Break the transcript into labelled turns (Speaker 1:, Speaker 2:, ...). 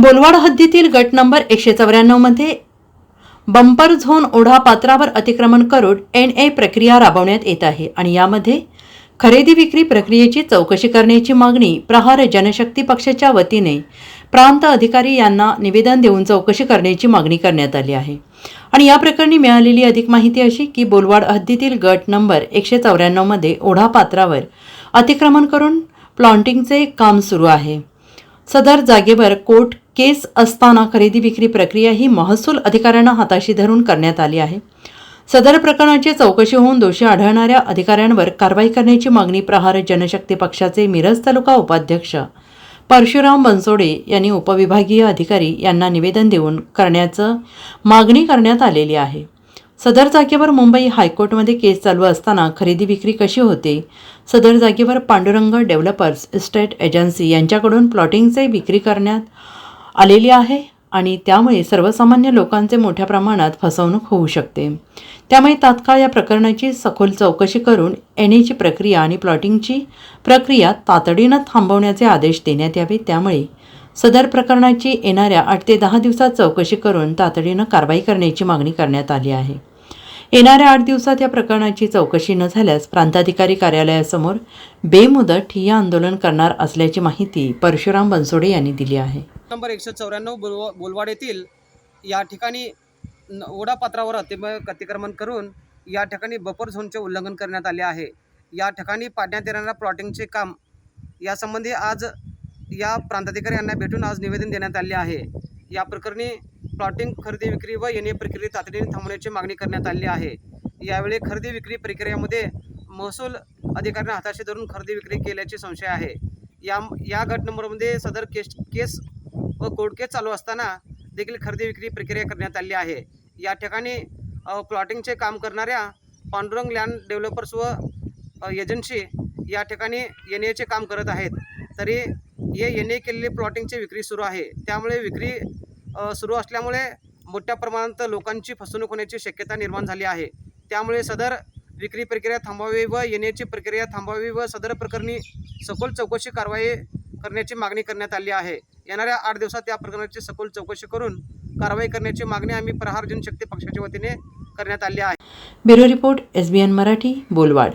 Speaker 1: बोलवाड हद्दीतील गट नंबर एकशे चौऱ्याण्णवमध्ये बंपर झोन ओढा पात्रावर अतिक्रमण करून एन ए प्रक्रिया राबवण्यात येत आहे आणि यामध्ये खरेदी विक्री प्रक्रियेची चौकशी करण्याची मागणी प्रहार जनशक्ती पक्षाच्या वतीने प्रांत अधिकारी यांना निवेदन देऊन चौकशी करण्याची मागणी करण्यात आली आहे. आणि या प्रकरणी मिळालेली अधिक माहिती अशी की बोलवाड हद्दीतील गट नंबर एकशे चौऱ्याण्णवमध्ये ओढा पात्रावर अतिक्रमण करून प्लॉन्टिंगचे काम सुरू आहे. सदर जागेवर कोर्ट केस असताना खरेदी विक्री प्रक्रिया ही महसूल अधिकाऱ्यांना हाताशी धरून करण्यात आली आहे. सदर प्रकरणाची चौकशी होऊन दोषी आढळणाऱ्या अधिकाऱ्यांवर कारवाई करण्याची मागणी प्रहार जनशक्ती पक्षाचे मिरज तालुका उपाध्यक्ष परशुराम बनसोडे यांनी उपविभागीय अधिकारी यांना निवेदन देऊन करण्याचं मागणी करण्यात आलेली आहे. सदर जागेवर मुंबई हायकोर्टमध्ये केस चालू असताना खरेदी विक्री कशी होते? सदर जागेवर पांडुरंग डेव्हलपर्स इस्टेट एजन्सी यांच्याकडून प्लॉटिंगचे विक्री करण्यात आलेली आहे आणि त्यामुळे सर्वसामान्य लोकांचे मोठ्या प्रमाणात फसवणूक होऊ शकते. त्यामुळे तात्काळ या प्रकरणाची सखोल चौकशी करून एन एची प्रक्रिया आणि प्लॉटिंगची प्रक्रिया तातडीनं थांबवण्याचे आदेश देण्यात यावे. त्यामुळे सदर प्रकरणाची येणाऱ्या आठ ते दहा दिवसात चौकशी करून तातडीनं कारवाई करण्याची मागणी करण्यात आली आहे. येणाऱ्या आठ दिवसात या प्रकरणाची चौकशी न झाल्यास प्रांताधिकारी कार्यालयासमोर बेमुदत ठिय्या आंदोलन करणार असल्याची माहिती परशुराम बनसोडे यांनी दिली आहे.
Speaker 2: नंबर एकशे चौऱ्याण्णव बोलवा बोलवाड येथील या ठिकाणी ओढापात्रावर अतिम अतिक्रमण करून या ठिकाणी बफर झोनचे उल्लंघन करण्यात आले आहे. या ठिकाणी पाडण्यात येणाऱ्या प्लॉटिंगचे काम यासंबंधी आज या प्रांताधिकारी यांना भेटून आज निवेदन देण्यात आले आहे. या प्रकरणी प्लॉटिंग खरेदी विक्री व येणे प्रक्रिया तातडीने थांबवण्याची मागणी करण्यात आली आहे. यावेळी खरेदी विक्री प्रक्रियेमध्ये महसूल अधिकाऱ्यांना हाताशी धरून खरेदी विक्री केल्याचे संशय आहे. या या गट नंबरमध्ये सदर केस केस व कोर्ट केस चालू असताना देखील खरेदी विक्री प्रक्रिया करण्यात आली आहे. या ठिकाणी प्लॉटिंगचे काम करणाऱ्या पांडुरंग लँड डेव्हलपर्स व एजन्सी या ठिकाणी एन एचे काम करत आहेत. तरी हे एन ए केलेले प्लॉटिंगची विक्री सुरू आहे. त्यामुळे विक्री सुरू असल्यामुळे मोठ्या प्रमाणात लोकांची फसवणूक होण्याची शक्यता निर्माण झाली आहे. त्यामुळे सदर विक्री प्रक्रिया थांबावी व एन एची प्रक्रिया थांबावी व सदर प्रकरणी सखोल चौकशी कारवाई करण्याची मागणी करण्यात आली आहे. येणाऱ्या आठ दिवसात या प्रकरणाची सखोल चौकशी करून कारवाई करण्याची मागणी आम्ही प्रहार जनशक्ती पक्षाच्या वतीने करण्यात आली आहे.
Speaker 1: Bureau report S B N Marathi Bolwad.